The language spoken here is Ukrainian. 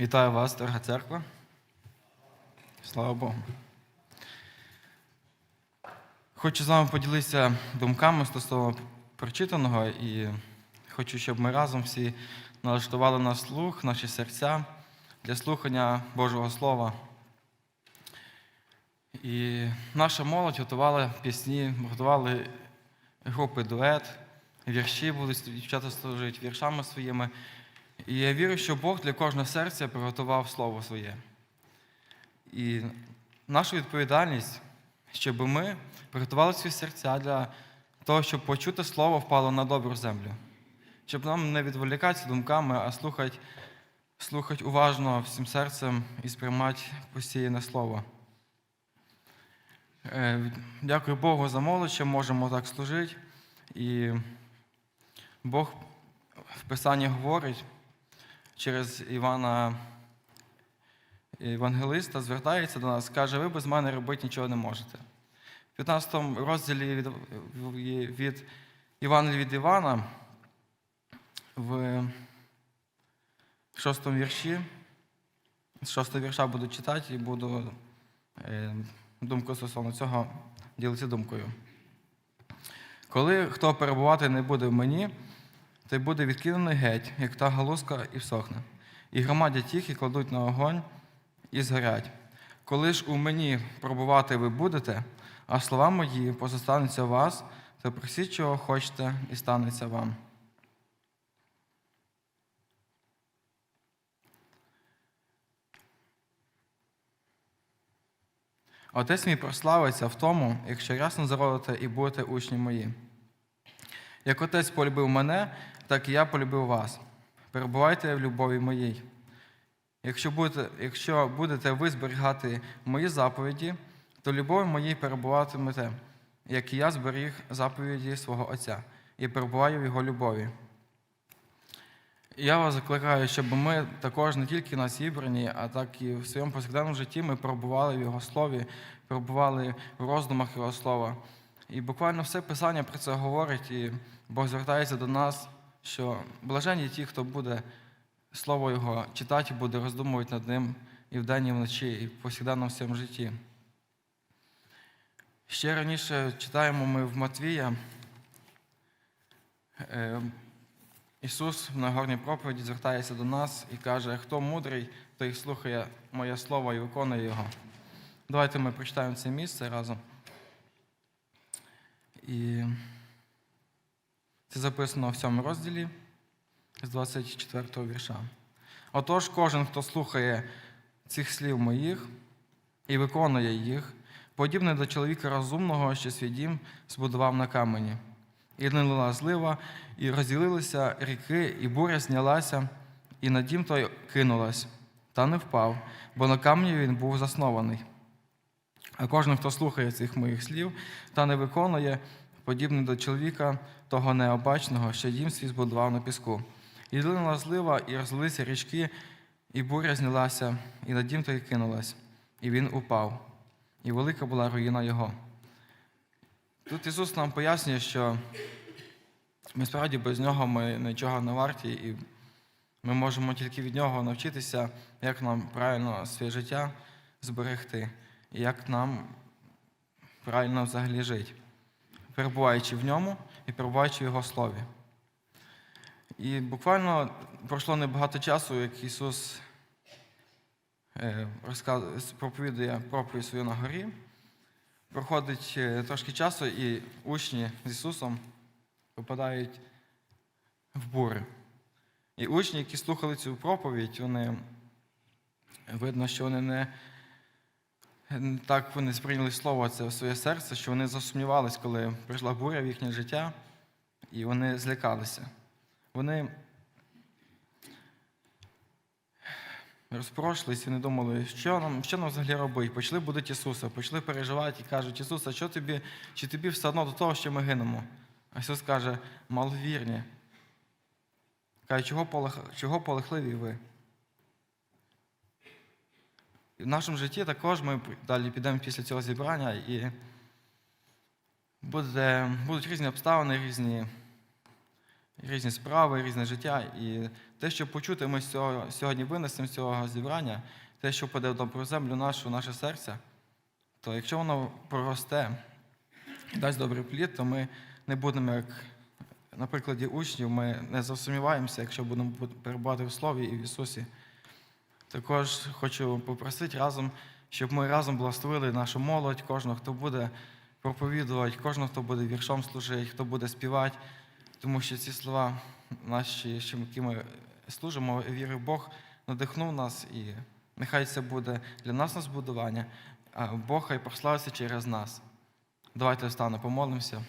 Вітаю вас, дорога церква. Слава Богу. Хочу з вами поділитися думками стосовно прочитаного і хочу, щоб ми разом всі налаштували наш слух, наші серця для слухання Божого Слова. І наша молодь готувала пісні, готували групи дует, вірші будуть дівчата служити віршами своїми. І я вірю, що Бог для кожного серця приготував слово своє. І наша відповідальність, щоб ми приготували свої серця для того, щоб почути слово впало на добру землю. Щоб нам не відволікатися думками, а слухати, слухати уважно всім серцем і сприймати постійне слово. Е, Дякую Богу за молодь, що можемо так служити. І Бог в Писанні говорить через Івана Євангелиста, звертається до нас, каже, ви без мене робити нічого не можете. В 15 розділі від, від Євангелія від Івана в 6 вірші, з 6 вірша буду читати і буду е, думку стосовно цього ділитися думкою. Коли хто перебувати не буде в мені, той буде відкинений геть, як та галузка, і всохне. І громадять їх і кладуть на огонь і згорять. Коли ж у мені пробувати ви будете, а слова мої позостануться у вас, то просіть, чого хочете, і станеться вам. Отець мій прославиться в тому, якщо ясно зародите і будете учні мої. Як отець полюбив мене, так і я полюбив вас. Перебувайте в любові моїй. Якщо будете, якщо будете ви зберігати мої заповіді, то любові моїй перебуватимете, як і я зберіг заповіді свого Отця і перебуваю в його любові. Я вас закликаю, щоб ми також не тільки на зібрані, а так і в своєму повсякденному житті ми перебували в Його слові, перебували в роздумах Його слова. І буквально все Писання про це говорить, і Бог звертається до нас, що блаженні ті, хто буде Слово Його читати, буде роздумувати над ним і вдень, і вночі, і в повсякденному своєму житті. Ще раніше читаємо ми в Матвія. е, Ісус в Нагорній проповіді звертається до нас і каже, хто мудрий, той слухає моє слово і виконує його. Давайте ми прочитаємо це місце разом. І це записано в цьому розділі з 24 вірша. Отож, кожен, хто слухає цих слів моїх і виконує їх, подібний до чоловіка розумного, що свій дім збудував на камені. І лила злива, і розділилися ріки, і буря знялася, і на дім той кинулась, та не впав, бо на камені він був заснований. А кожен, хто слухає цих моїх слів та не виконує, подібний до чоловіка того необачного, що дім свій збудував на піску. І линула злива, і розлилися річки, і буря знялася, і на дім той кинулась, і він упав, і велика була руїна його. Тут Ісус нам пояснює, що ми справді без нього ми нічого не варті, і ми можемо тільки від нього навчитися, як нам правильно своє життя зберегти, і як нам правильно взагалі жити, перебуваючи в ньому і перебуваючи в Його слові. І буквально пройшло небагато часу, як Ісус е, проповідує проповідь свою на горі. Проходить е, трошки часу, і учні з Ісусом попадають в бури. І учні, які слухали цю проповідь, вони видно, що вони не не так вони сприйняли слово це в своє серце, що вони засумнівались, коли прийшла буря в їхнє життя, і вони злякалися. Вони розпрошлись і не думали, що нам що нам взагалі робити. Почали будуть Ісуса, почали переживати і кажуть, Ісус, а що тобі, чи тобі все одно до того, що ми гинемо? А Ісус каже, маловірні. Каже, чого, полехливі ви? В нашому житті також ми далі підемо після цього зібрання і буде, будуть різні обставини, різні різні справи, різне життя. І те, що почути, ми цього, сьогодні винесемо з цього зібрання, те, що паде в добру землю нашу, наше серце, то якщо воно проросте і дасть добрий плід, то ми не будемо, як на прикладі учнів, ми не засумніваємося, якщо будемо перебувати в Слові і в Ісусі. Також хочу попросити разом, щоб ми разом благословили нашу молодь, кожного, хто буде проповідувати, кожного, хто буде віршом служити, хто буде співати, тому що ці слова наші, які ми служимо, віри в Бог, надихнув нас, і нехай це буде для нас на збудування, а Бог хай прославиться через нас. Давайте встанемо, помолимося.